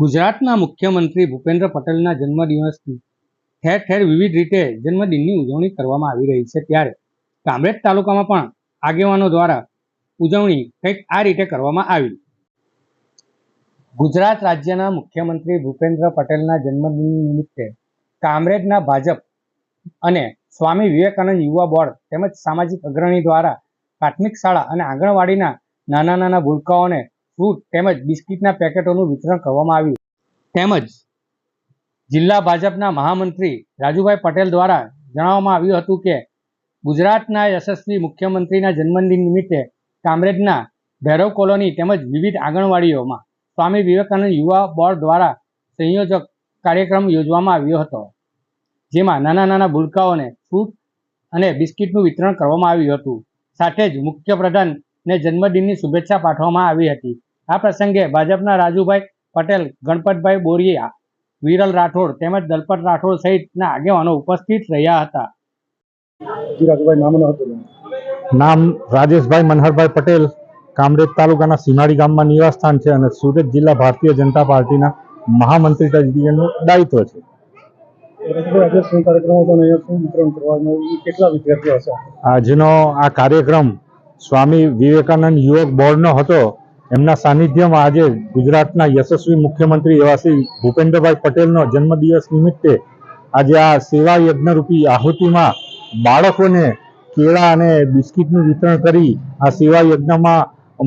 ગુજરાતના મુખ્યમંત્રી ભૂપેન્દ્ર પટેલના જન્મદિવસની ઠેર ઠેર વિવિધ રીતે જન્મદિનની ઉજવણી કરવામાં આવી રહી છે ત્યારે કામરેજ તાલુકામાં પણ આગેવાનો દ્વારા ઉજવણી કંઈક આ રીતે કરવામાં આવી. ગુજરાત રાજ્યના મુખ્યમંત્રી ભૂપેન્દ્ર પટેલના જન્મદિન નિમિત્તે કામરેજના ભાજપ અને સ્વામી વિવેકાનંદ યુવા બોર્ડ તેમજ સામાજિક અગ્રણી દ્વારા પ્રાથમિક શાળા અને આંગણવાડીના નાના નાના ભૂલકાઓને ફ્રૂટ તેમજ બિસ્કિટના પેકેટોનું વિતરણ કરવામાં આવ્યું. તેમજ જિલ્લા ભાજપના મહામંત્રી રાજુભાઈ પટેલ દ્વારા જણાવવામાં આવ્યું હતું કે, ગુજરાતના યશસ્વી મુખ્યમંત્રીના જન્મદિન નિમિત્તે કામરેજના ભૈરવ કોલોની તેમજ વિવિધ આંગણવાડીઓમાં સ્વામી વિવેકાનંદ યુવા બોર્ડ દ્વારા સંયોજક કાર્યક્રમ યોજવામાં આવ્યો હતો. જેમાં નાના નાના ભૂલકાઓને ફ્રૂટ અને બિસ્કિટનું વિતરણ કરવામાં આવ્યું હતું. સાથે જ મુખ્યપ્રધાનને જન્મદિનની શુભેચ્છા પાઠવવામાં આવી હતી. આ પ્રસંગે ભાજપના રાજુભાઈ પટેલ ગણપતભાઈ બોરિયા વિરલ રાઠોડ તેમજ દલપત રાઠોડ સહિતના આગેવાનો ઉપસ્થિત રહ્યા હતા. નામ ન હતું નામ રાજેશભાઈ મનહરભાઈ પટેલ કામરેજ તાલુકાના સીમાડી ગામમાં નિવાસસ્થાન છે અને સુરત જિલ્લા ભારતીય જનતા પાર્ટીના મહામંત્રી તરીકેનું દાયિત્વ છે. આજનો આ કાર્યક્રમ સ્વામી વિવેકાનંદ યુવક બોર્ડનો હતો. એમના સાનિધ્યમાં આજે ગુજરાતના યશસ્વી મુખ્યમંત્રી એવા શ્રી ભૂપેન્દ્રભાઈ પટેલનો જન્મદિવસ નિમિત્તે આજે આ સેવા યજ્ઞરૂપી આહુતિમાં બાળકોને કેળા અને બિસ્કિટનું વિતરણ કરી આ સેવા યજ્ઞમાં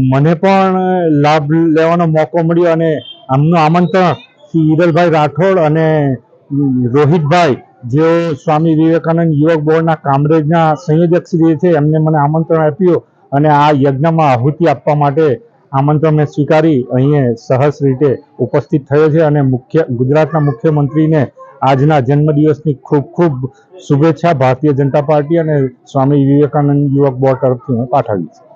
મને પણ લાભ લેવાનો મોકો મળ્યો અને આમનું આમંત્રણ શ્રી હિરલભાઈ રાઠોડ અને રોહિતભાઈ, જેઓ સ્વામી વિવેકાનંદ યુવક બોર્ડના કામરેજના સંયોજક શ્રી છે, એમને મને આમંત્રણ આપ્યું અને આ યજ્ઞમાં આહુતિ આપવા માટે આમંત્રણ મેં સ્વીકારી અહીં સહર્ષ રીતે ઉપસ્થિત થયો છે અને મુખ્ય, ગુજરાતના મુખ્યમંત્રીને આજના જન્મદિવસની ખૂબ ખૂબ શુભેચ્છા ભારતીય જનતા પાર્ટી અને સ્વામી વિવેકાનંદ યુવક બોર્ડ તરફથી હું પાઠવી છે